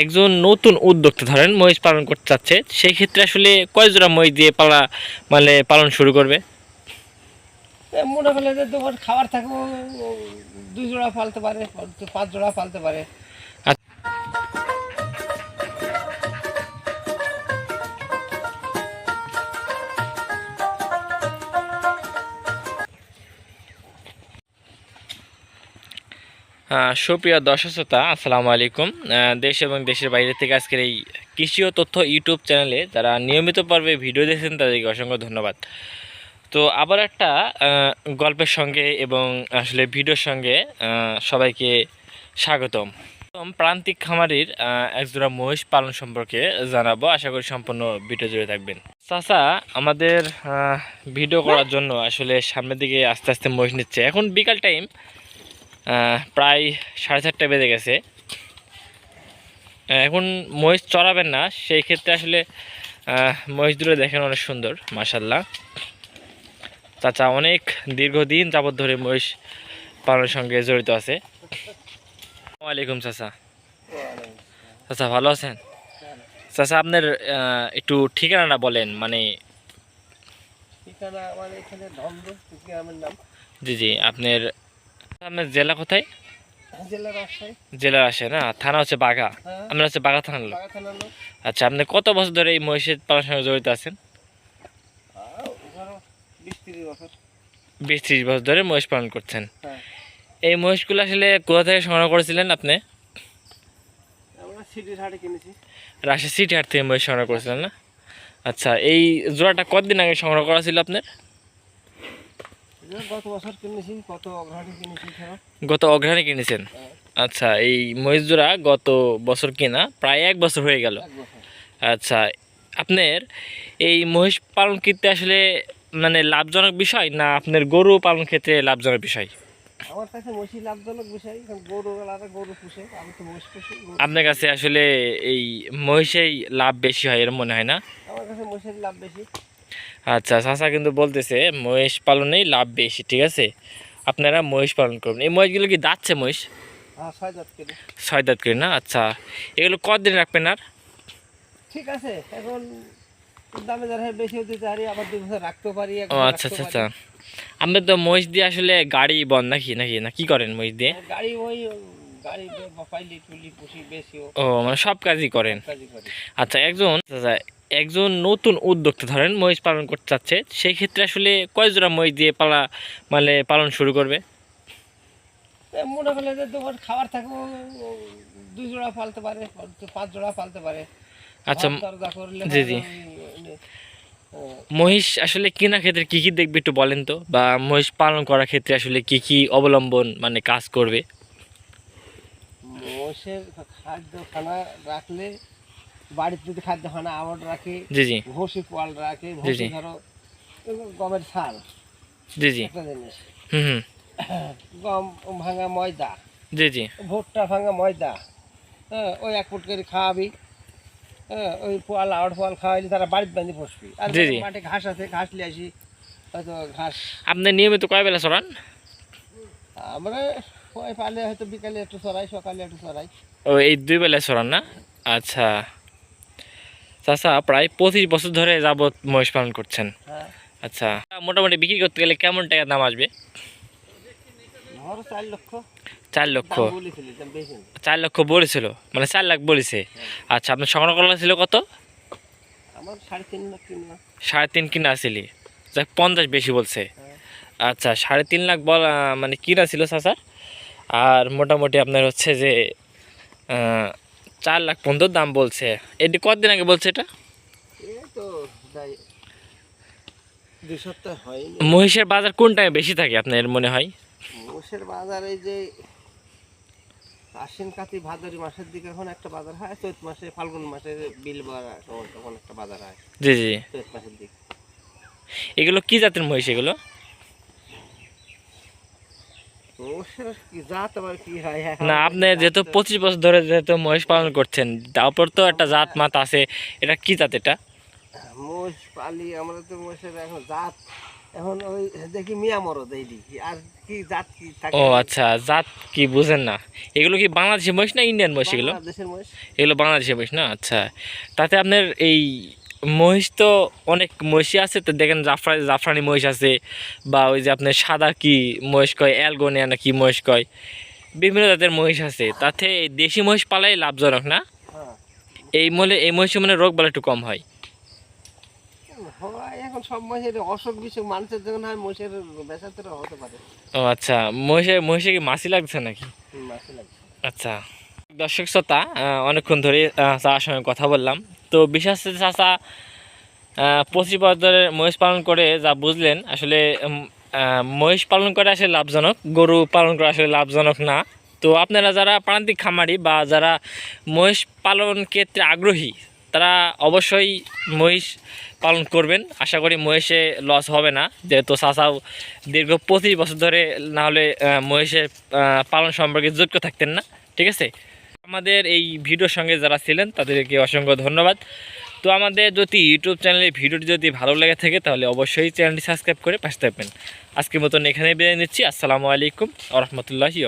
একজন নতুন উদ্যোক্তা ধরেন মহিষ পালন করতে চাচ্ছে সেই ক্ষেত্রে আসলে কয় জোড়া মহিষ দিয়ে পালা মানে পালন শুরু করবে? মনে হলে যে তোমার খাবার থাকব দুই জোড়া পালতে পারে পাঁচ জোড়া ফালতে পারে। সুপ্রিয় দর্শক শ্রোতা, আসসালামু আলাইকুম। দেশ এবং দেশের বাইরে থেকে আজকের এই কৃষি ও তথ্য ইউটিউব চ্যানেলে যারা নিয়মিত পর্বে ভিডিও দেখছেন, তাদেরকে অসংখ্য ধন্যবাদ। তো আবার একটা গল্পের সঙ্গে এবং আসলে ভিডিওর সঙ্গে সবাইকে স্বাগতম। প্রান্তিক খামারির একজোড়া মহিষ পালন সম্পর্কে জানাব। আশা করি সম্পূর্ণ ভিডিও জুড়ে থাকবেন। চাচা, আমাদের ভিডিও করার জন্য আসলে সামনের দিকে আস্তে আস্তে মহিষ নিচ্ছে। এখন বিকাল টাইম। প্রায় সাড়ে চারটা বেজে গেছে। এখন মহিষ চড়াবেন না সেই ক্ষেত্রে আসলে মহিষ দুটো দেখেন অনেক সুন্দর মাসাল্লাহ চাচা অনেক দীর্ঘদিন যাবৎ ধরে মহিষ পালনের সঙ্গে জড়িত আছে। ওয়ালাইকুম চাচা। চাচা ভালো আছেন? চাচা আপনার একটু ঠিকানাটা বলেন মানে জি জি আপনার আপনার জেলা কোথায়? জেলা আসে না? থানা হচ্ছে বাঘা। হ্যাঁ। হচ্ছে বাঘা থানার লোক? আচ্ছা আপনি কত বছর ধরে এই মহিষের পালনের সঙ্গে জড়িত আছেন? বিশ তিরিশ বছর। ধরে মহিষ পালন করছেন। হ্যাঁ। এই মহিষগুলো আসলে কোথা থেকে সংগ্রহ করেছিলেন আপনি? রাজশাহী সিটি হাট থেকে মহিষ সংগ্রহ করেছিলেন না? আচ্ছা এই জোড়াটা কতদিন আগে সংগ্রহ করা ছিল আপনার? গত বছর কিনেছি কত অগ্রহাটে কিনেছি গত অগ্রহায়ণে কিনেছেন? আচ্ছা এই মহিষ জোড়া গত বছর কিনা? প্রায় এক বছর হয়ে গেল। আচ্ছা আপনার এই মহিষ পালন করতে আসলে মানে লাভজনক বিষয় না আপনার গরু পালন ক্ষেত্রে লাভজনক বিষয়? আমার কাছে মহিষী লাভজনক বিষয় গরু গরু পুষে আমি তো মহিষ পুষি আপনার কাছে আসলে এই মহিষেই লাভ বেশি হয় এর মনে হয় না? আমার কাছে মহিষের লাভ বেশি। আচ্ছা চাচা কিন্তু বলতেছে মহিষ পালনেই লাভ বেশি ঠিক আছে? আপনারা মহিষ পালন করবেন এই মহিষগুলো কি দাচ্ছে মহিষ? হ্যাঁ ছয় দাঁত করে। না? আচ্ছা এগুলো কতদিন রাখবেন আর? ঠিক আছে এখন দামে যারা বেশি হতে পারি আবার দুই বছর রাখতেও পারি ও আচ্ছা আচ্ছা আচ্ছা। আপনি তো মহিষ দিয়ে আসলে গাড়ি বন নাকি নাকি না কি করেন মহিষ দিয়ে? গাড়ি ওই গাড়ি পাইলি টুলি পুষি বেশিও। ও মানে সব কাজই করেন। আচ্ছা একজন একজন নতুন উদ্যোক্তা ধরেন মহিষ পালন করতে চাচ্ছে সেই ক্ষেত্রে আসলে কয় জোড়া মহিষ দিয়ে পালা মানে পালন শুরু করবে? মোটা ফেলে যে তোমার খাবার থাকব দুই জোড়া পালতে পারে পাঁচ জোড়া পালতে পারে। আচ্ছা জি, জি। মহিষ আসলে কেনার ক্ষেত্রে কি কি দেখবে একটু বলেন তো? বা মহিষ পালন করার ক্ষেত্রে আসলে কি কি অবলম্বন মানে কাজ করবে? মোষের খাদ্য খানা রাখলে বাড়িতে যদি খাদ্য খানা আবট রাখে জি জি। পোয়াল রাখে ধরো গমের ছাল জি জি। একটা জিনিস। হুম গম ভাঙা ময়দা জি জি। ভুট্টা ভাঙা ময়দা হ্যাঁ ওই এক ফুট করে খাওয়াবি হ্যাঁ ওই পোয়াল পোয়াল খাওয়াইলে তারা বাড়িতে বাঁধি বসবি। আর। মাঠে ঘাস আছে ঘাস নিয়ে আসি হয়তো ঘাস আপনি নিয়মিত কয় বেলা চড়ান? আমরা ওই পালে হয়তো বিকালে একটু চড়াই সকালে একটু চড়াই। ও এই দুই বেলা চড়ান না? আচ্ছা। চাচা প্রায় পঁচিশ বছর ধরে যাবৎ মহিষ পালন করছেন হ্যাঁ। আচ্ছা মোটামুটি বিক্রি করতে গেলে কেমন টাকা দাম আসবে? চার লক্ষ। চার লক্ষ। বলেছিলি মানে চার লাখ বলেছে। আচ্ছা আপনার সংগ্রহ করা ছিল কত? সাড়ে তিন লাখ সাড়ে তিন কিনা আসিলি যাক পঞ্চাশ বেশি বলছে। হ্যাঁ। আচ্ছা সাড়ে তিন লাখ বল মানে কিনা ছিল চাচা। আর মোটামুটি আপনার হচ্ছে যে চার লাখ পর্যন্ত দাম বলছে। এটি কতদিন আগে বলছে এটা? মহিষের বাজার কোন টাইমে বেশি থাকে আপনার মনে হয়? মোষের বাজার এই যে আশ্বিন কাতি ভাদরি মাসের দিকে এখন একটা বাজার হয় চৈত মাসে ফাল্গুন মাসে বিল তখন একটা বাজার হয়। জি জি। চৈত মাসের দিকে। এগুলো কি জাতের মহিষ এগুলো মোষের কি জাত আবার কি হয় এখন না আপনি যেহেতু পঁচিশ বছর ধরে যেহেতু মহিষ পালন করছেন তারপর তো একটা জাত মাত আছে এটা কি জাত এটা? মোষ পালি আমরা তো মোষের এখন জাত এখন ওই দেখি মিয়া মরদ এই আর কি জাত কি ও আচ্ছা জাত কি বুঝেন না। এগুলো কি বাংলাদেশি মহিষ না ইন্ডিয়ান মহিষ এগুলো? মহিষ। এগুলো বাংলাদেশি মহিষ না? আচ্ছা তাতে আপনার এই মহিষ তো অনেক মহিষই আছে তো দেখেন জাফরা জাফরানি মহিষ আছে বা ওই যে আপনার সাদা কি মহিষ কয় অ্যালগোনিয়া না কি মহিষ কয় বিভিন্ন জাতের মহিষ আছে। তাতে এই দেশি মহিষ পালাই লাভজনক না? হ্যাঁ। এই মলে এই মহিষে মানে রোগ বলা একটু কম হয়। এখন সব মহিষের অসুখ বিসুখ মানুষের যখন হয় মহিষের বেচাতে হতে পারে। ও আচ্ছা মহিষে মহিষে কি মাছি লাগছে নাকি? আচ্ছা। দর্শক শ্রোতা অনেকক্ষণ ধরে চাচার সঙ্গে কথা বললাম। তো বিশেষ চাচা পঁচিশ বছরের মহিষ পালন করে যা বুঝলেন, আসলে মহিষ পালন করে আসলে লাভজনক, গরু পালন করা আসলে লাভজনক না। তো আপনারা যারা প্রান্তিক খামারি বা যারা মহিষ পালন ক্ষেত্রে আগ্রহী, তারা অবশ্যই মহিষ পালন করবেন। আশা করি মহিষে লস হবে না, যেহেতু চাচাও দীর্ঘ পঁচিশ বছর ধরে না হলে মহিষের পালন সম্পর্কে যুক্ত থাকতেন না। ঠিক আছে? আমাদের এই ভিডিওর সঙ্গে যারা ছিলেন, তাদেরকে অসংখ্য ধন্যবাদ। তো আমাদের যদি ইউটিউব চ্যানেলে ভিডিওটি যদি ভালো লেগে থাকে, তাহলে অবশ্যই চ্যানেলটি সাবস্ক্রাইব করে পাশে থাকবেন। আজকের মতন এখানে বিদায় নিচ্ছি। আসসালামু আলাইকুম আ রহমতুল্লাহি